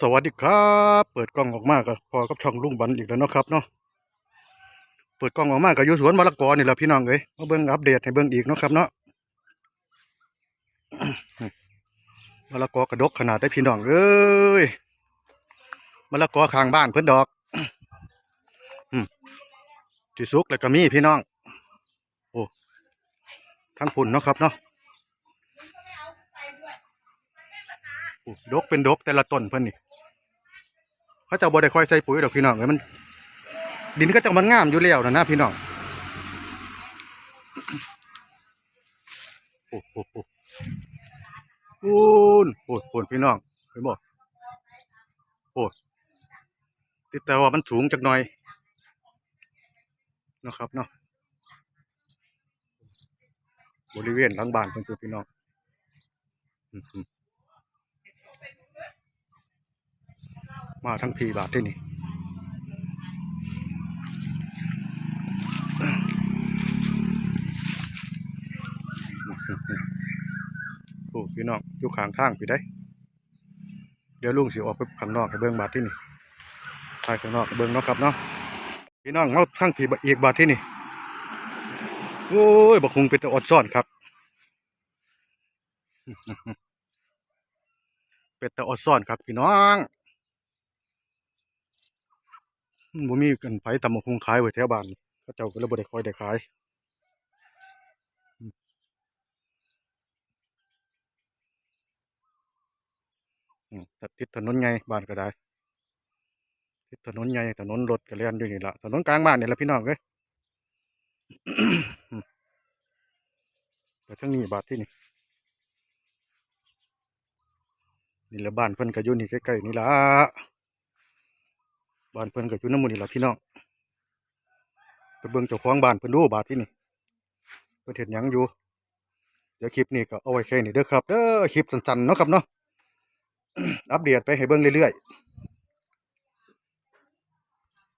สวัสดีครับ เปิดกล้องออกมาก็พอกับช่องลุงบันอีกแล้วเนาะครับเนาะเปิดกล้องออกมาก็อยู่สวนมะละกอนี่แหละพี่น้องเอ้ยมาเบิ่งอัปเดตให้เบิ่งอีกเนาะครับเนาะมะละกอกระดกขนาดได้พี่น้องเอ้ยมะละกอข้างบ้านเพิ่นดอกอืมที่สุกแล้วก็มีพี่น้องโอ้ทั้งพุ่นเนาะครับเนาะโอ้ ดกเป็นดกแต่ละต้นเพิ่นนี่เขาจะบ่ได้ค่อยใส่ปุ๋ยดอกพี่น้องเอ้ยมัน ดินก็จะมันงามอยู่แล้วนะนะพี่น้องโอ้โหโอ้โอ้นโอ้โหพี่น้องเห็นบ่โอ้ติดแต่ว่ามันสูงจักหน่อยนะครับเนาะบริเวณหลังบ้านเพิ่นพี่น้อง มาทั้งพีบาทที่นี่โอ้พี่น้องอยู่ข้างทางพี่ได้ เดี๋ยวลุงสิออกไปข้างนอกให้เบิ่งบาทที่นี่ถ่ายข้างนอกให้เบิ่งเนาะครับเนาะพี่น้องเอาทั้งพี่อีกบาทที่นี่โอ้ยบักคงเป็นตะอดซ่อนครับ เป็นตะอดซ่อนครับพี่น้อง บ่มีกันไผตำบักคงขายไว้แถวบ้านเขาเจ้าก็เลยบ่ได้คอยได้ขายอืมแต่ติดถนนใหญ่บ้านก็ได้ติดถนนใหญ่ถนนรถก็เลียนอยู่นี่ละถนนกลางบ้านนี่ละพี่น้องเอ้ยอืมไปทั้งนี้บาทที่นี่นี่ละบ้านเพิ่นก็อยู่นี่ใกล้ๆนี่ละ บ้านเพิ่นก็อยู่น้ำมูลนี่แหละพี่น้องไปเบิ่งเจ้าของบ้านเพิ่นดูบาทที่นี่เพิ่นเห็นหยังอยู่ เดี๋ยวคลิปนี้ก็เอาไว้แค่นี้เด้อครับเด้อคลิปสั้นๆเนาะครับเนาะอัปเดตไปให้เบิ่งเรื่อยๆ